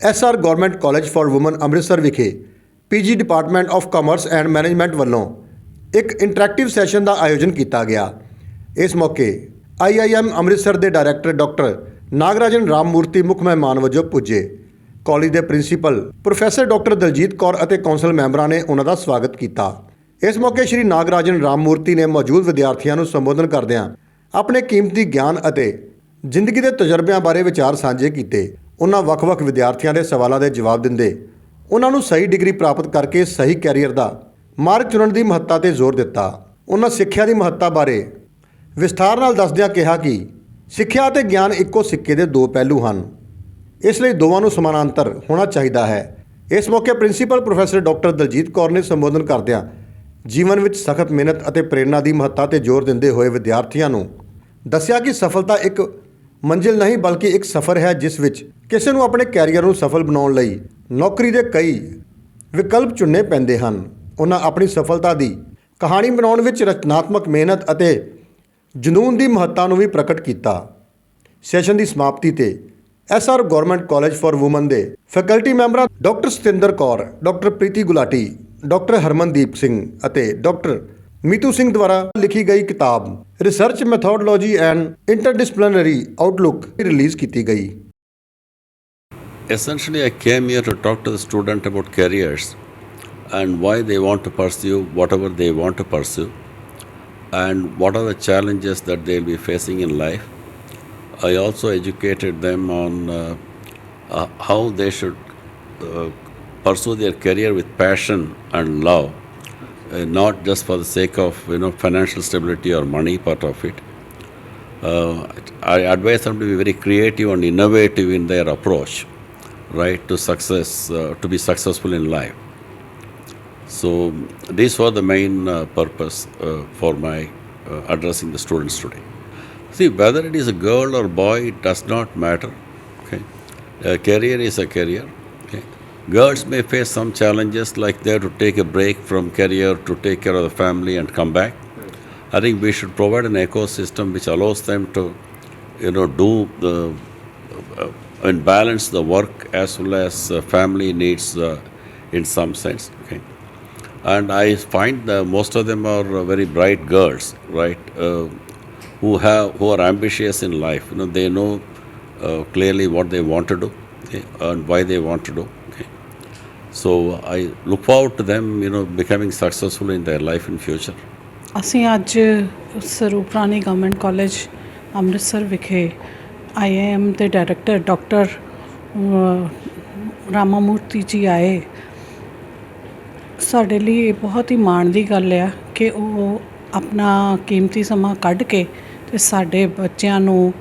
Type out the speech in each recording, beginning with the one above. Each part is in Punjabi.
SR government college for women Amritsar ਵਿਖੇ PG department of commerce and management ਵੱਲੋਂ ਇੱਕ ਇੰਟਰੈਕਟਿਵ ਸੈਸ਼ਨ ਦਾ ਆਯੋਜਨ ਕੀਤਾ ਗਿਆ। ਇਸ ਮੌਕੇ ਆਈਆਈਐਮ ਅੰਮ੍ਰਿਤਸਰ ਦੇ ਡਾਇਰੈਕਟਰ ਡਾਕਟਰ ਨਾਗਰਾਜਨ ਰਾਮਮੂਰਤੀ ਮੁੱਖ ਮਹਿਮਾਨ ਵਜੋਂ ਪੁੱਜੇ। ਕਾਲਜ ਦੇ principal professor doctor Daljit Kaur ਅਤੇ ਕੌਂਸਲ ਮੈਂਬਰਾਂ ਨੇ ਉਹਨਾਂ ਦਾ ਸਵਾਗਤ ਕੀਤਾ। ਇਸ ਮੌਕੇ ਸ਼੍ਰੀ ਨਾਗਰਾਜਨ ਰਾਮਮੂਰਤੀ ਨੇ ਮੌਜੂਦ ਵਿਦਿਆਰਥੀਆਂ ਨੂੰ ਸੰਬੋਧਨ ਕਰਦਿਆਂ ਆਪਣੇ ਕੀਮਤੀ ਗਿਆਨ ਅਤੇ ਜ਼ਿੰਦਗੀ ਦੇ ਤਜਰਬਿਆਂ ਬਾਰੇ ਵਿਚਾਰ ਸਾਂਝੇ ਕੀਤੇ। ਉਹਨਾਂ ਵੱਖ-ਵੱਖ ਵਿਦਿਆਰਥੀਆਂ ਦੇ ਸਵਾਲਾਂ ਦੇ ਜਵਾਬ ਦਿੰਦੇ। ਉਹਨਾਂ ਨੂੰ ਸਹੀ ਡਿਗਰੀ ਪ੍ਰਾਪਤ ਕਰਕੇ ਸਹੀ ਕੈਰੀਅਰ ਦਾ ਮਾਰਗ ਚੁਣਨ ਦੀ ਮਹੱਤਤਾ ਤੇ ਜ਼ੋਰ ਦਿੱਤਾ। ਉਹਨਾਂ ਸਿੱਖਿਆ ਦੀ ਮਹੱਤਤਾ ਬਾਰੇ ਵਿਸਥਾਰ ਨਾਲ ਦੱਸਦਿਆਂ ਕਿਹਾ ਕਿ ਸਿੱਖਿਆ ਅਤੇ ਗਿਆਨ ਇੱਕੋ ਸਿੱਕੇ ਦੇ ਦੋ ਪਹਿਲੂ ਹਨ। ਇਸ ਲਈ ਦੋਵਾਂ ਨੂੰ ਸਮਾਨਾਂਤਰ ਹੋਣਾ ਚਾਹੀਦਾ ਹੈ। ਇਸ ਮੌਕੇ principal professor doctor Daljit Kaur ਨੇ ਸੰਬੋਧਨ ਕਰਦਿਆਂ ਜੀਵਨ ਵਿੱਚ ਸਖਤ ਮਿਹਨਤ ਅਤੇ ਪ੍ਰੇਰਣਾ ਦੀ ਮਹੱਤਤਾ ਤੇ ਜ਼ੋਰ ਦਿੰਦੇ ਹੋਏ ਵਿਦਿਆਰਥੀਆਂ ਨੂੰ ਦੱਸਿਆ ਕਿ ਸਫਲਤਾ ਇੱਕ ਮੰਜ਼ਿਲ ਨਹੀਂ ਬਲਕਿ ਇੱਕ ਸਫ਼ਰ ਹੈ ਜਿਸ ਵਿੱਚ ਕਿਸੇ ਨੂੰ ਆਪਣੇ ਕੈਰੀਅਰ ਨੂੰ ਸਫਲ ਬਣਾਉਣ ਲਈ ਨੌਕਰੀ ਦੇ ਕਈ ਵਿਕਲਪ ਚੁਣਨੇ ਪੈਂਦੇ ਹਨ। ਉਹਨਾਂ ਆਪਣੀ ਸਫਲਤਾ ਦੀ ਕਹਾਣੀ ਬਣਾਉਣ ਵਿੱਚ ਰਚਨਾਤਮਕ ਮਿਹਨਤ ਅਤੇ ਜਨੂਨ ਦੀ ਮਹੱਤਤਾ ਨੂੰ ਵੀ ਪ੍ਰਗਟ ਕੀਤਾ। ਸੈਸ਼ਨ ਦੀ ਸਮਾਪਤੀ ਤੇ SR government college for women ਦੇ ਫੈਕਲਟੀ ਮੈਂਬਰਾਂ doctor Satinder Kaur, doctor Preeti Gulati, doctor Harmandeep Singh ਅਤੇ ਡਾਕਟਰ ਮੀਤੂ ਸਿੰਘ ਦੁਆਰਾ ਲਿਖੀ ਗਈ ਕਿਤਾਬ research methodology and interdisciplinary outlook release ਕੀਤੀ ਗਈ Essentially, I came here to talk to the student about careers and why they want to pursue whatever they want to pursue and what are the challenges that they'll be facing in life. I also educated them on uh, uh, how they should uh, pursue their career with passion and love, uh, not just for the sake of you know financial stability or money part of it. Uh, I advise them to be very creative and innovative in their approach, right, to success, uh, to be successful in life. So these were the main uh, purpose uh, for my uh, addressing the students today. See, whether it is a girl or boy, it does not matter. Okay, a career is a career. Girls may face some challenges like they have to take a break from career to take care of the family and come back. I think we should provide an ecosystem which allows them to, you know, do the uh, and balance the work as well as uh, family needs uh, in some sense. Okay, and I find that most of them are very bright girls, right? Uh, who have who are ambitious in life. You know, they know uh, clearly what they want to do okay, and why they want to do. So I look forward to them, you know, becoming successful in their life in future. ਅਸੀਂ ਅੱਜ ਸਰੂਪਰਾਣੀ ਗਵਰਨਮੈਂਟ ਕਾਲਜ ਅੰਮ੍ਰਿਤਸਰ ਵਿਖੇ ਆਈਆਈਐਮ ਦੇ ਡਾਇਰੈਕਟਰ ਡਾਕਟਰ ਰਾਮਾਮੂਰਤੀ ਜੀ ਆਏ ਸਾਡੇ ਲਈ ਇਹ ਬਹੁਤ ਹੀ ਮਾਣ ਦੀ ਗੱਲ ਆ ਕਿ ਉਹ ਆਪਣਾ ਕੀਮਤੀ ਸਮਾਂ ਕੱਢ ਕੇ ਤੇ ਸਾਡੇ ਬੱਚਿਆਂ ਨੂੰ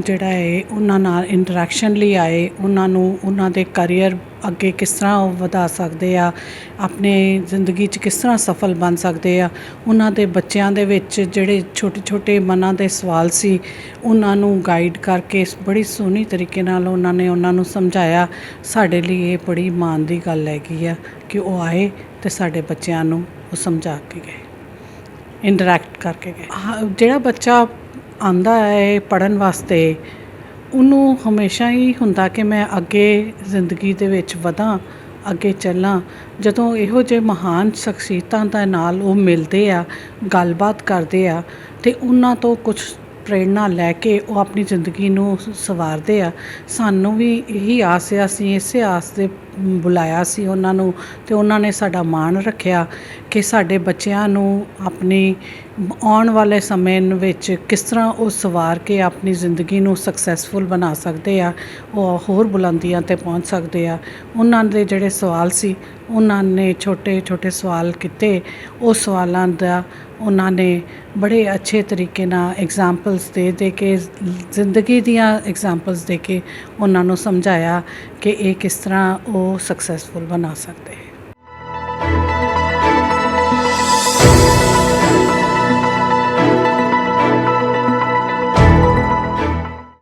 ਜਿਹੜਾ ਹੈ ਉਹਨਾਂ ਨਾਲ ਇੰਟਰੈਕਸ਼ਨ ਲਈ ਆਏ ਉਹਨਾਂ ਨੂੰ ਉਹਨਾਂ ਦੇ ਕਰੀਅਰ ਅੱਗੇ ਕਿਸ ਤਰ੍ਹਾਂ ਉਹ ਵਧਾ ਸਕਦੇ ਆ ਆਪਣੇ ਜ਼ਿੰਦਗੀ 'ਚ ਕਿਸ ਤਰ੍ਹਾਂ ਸਫਲ ਬਣ ਸਕਦੇ ਆ ਉਹਨਾਂ ਦੇ ਬੱਚਿਆਂ ਦੇ ਵਿੱਚ ਜਿਹੜੇ ਛੋਟੇ ਛੋਟੇ ਮਨਾਂ ਦੇ ਸਵਾਲ ਸੀ ਉਹਨਾਂ ਨੂੰ ਗਾਈਡ ਕਰਕੇ ਬੜੀ ਸੋਹਣੀ ਤਰੀਕੇ ਨਾਲ ਉਹਨਾਂ ਨੇ ਉਹਨਾਂ ਨੂੰ ਸਮਝਾਇਆ। ਸਾਡੇ ਲਈ ਇਹ ਬੜੀ ਮਾਣ ਦੀ ਗੱਲ ਹੈਗੀ ਆ ਕਿ ਉਹ ਆਏ ਤੇ ਸਾਡੇ ਬੱਚਿਆਂ ਨੂੰ ਉਹ ਸਮਝਾ ਕੇ ਗਏ ਇੰਟਰੈਕਟ ਕਰਕੇ ਗਏ। ਹਾਂ, ਜਿਹੜਾ ਬੱਚਾ ਆਉਂਦਾ ਹੈ ਪੜ੍ਹਨ ਵਾਸਤੇ, ਉਹਨੂੰ ਹਮੇਸ਼ਾ ਹੀ ਹੁੰਦਾ ਕਿ ਮੈਂ ਅੱਗੇ ਜ਼ਿੰਦਗੀ ਦੇ ਵਿੱਚ ਵਧਾਂ, ਅੱਗੇ ਚੱਲਾਂ। ਜਦੋਂ ਇਹੋ ਜਿਹੇ ਮਹਾਨ ਸ਼ਖਸੀਅਤਾਂ ਦੇ ਨਾਲ ਉਹ ਮਿਲਦੇ ਆ, ਗੱਲਬਾਤ ਕਰਦੇ ਆ ਅਤੇ ਉਹਨਾਂ ਤੋਂ ਕੁਝ ਪ੍ਰੇਰਣਾ ਲੈ ਕੇ ਉਹ ਆਪਣੀ ਜ਼ਿੰਦਗੀ ਨੂੰ ਸਵਾਰਦੇ ਆ, ਸਾਨੂੰ ਵੀ ਇਹੀ ਆਸ ਆ, ਅਸੀਂ ਇਸੇ ਆਸ ਦੇ ਬੁਲਾਇਆ ਸੀ ਉਹਨਾਂ ਨੂੰ ਅਤੇ ਉਹਨਾਂ ਨੇ ਸਾਡਾ ਮਾਣ ਰੱਖਿਆ ਕਿ ਸਾਡੇ ਬੱਚਿਆਂ ਨੂੰ ਆਪਣੀ ਆਉਣ ਵਾਲੇ ਸਮੇਂ ਵਿੱਚ ਕਿਸ ਤਰ੍ਹਾਂ ਉਹ ਸਵਾਰ ਕੇ ਆਪਣੀ ਜ਼ਿੰਦਗੀ ਨੂੰ ਸਕਸੈਸਫੁਲ ਬਣਾ ਸਕਦੇ ਆ, ਉਹ ਹੋਰ ਬੁਲੰਦੀਆਂ ਤੇ ਪਹੁੰਚ ਸਕਦੇ ਆ। ਉਹਨਾਂ ਦੇ ਜਿਹੜੇ ਸਵਾਲ ਸੀ, ਉਹਨਾਂ ਨੇ ਛੋਟੇ ਛੋਟੇ ਸਵਾਲ ਕੀਤੇ। ਉਹ ਸਵਾਲਾਂ ਦਾ ਉਹਨਾਂ ਨੇ ਬੜੇ ਅੱਛੇ ਤਰੀਕੇ ਨਾਲ ਐਗਜ਼ਾਮਪਲਸ ਦੇ ਦੇ ਕੇ, ਜ਼ਿੰਦਗੀ ਦੀਆਂ ਐਗਜ਼ਾਮਪਲਸ ਦੇ ਕੇ ਉਹਨਾਂ ਨੂੰ ਸਮਝਾਇਆ ਕਿ ਇਹ ਕਿਸ ਤਰ੍ਹਾਂ ਉਹ ਸਕਸੈਸਫੁਲ ਬਣਾ ਸਕਦੇ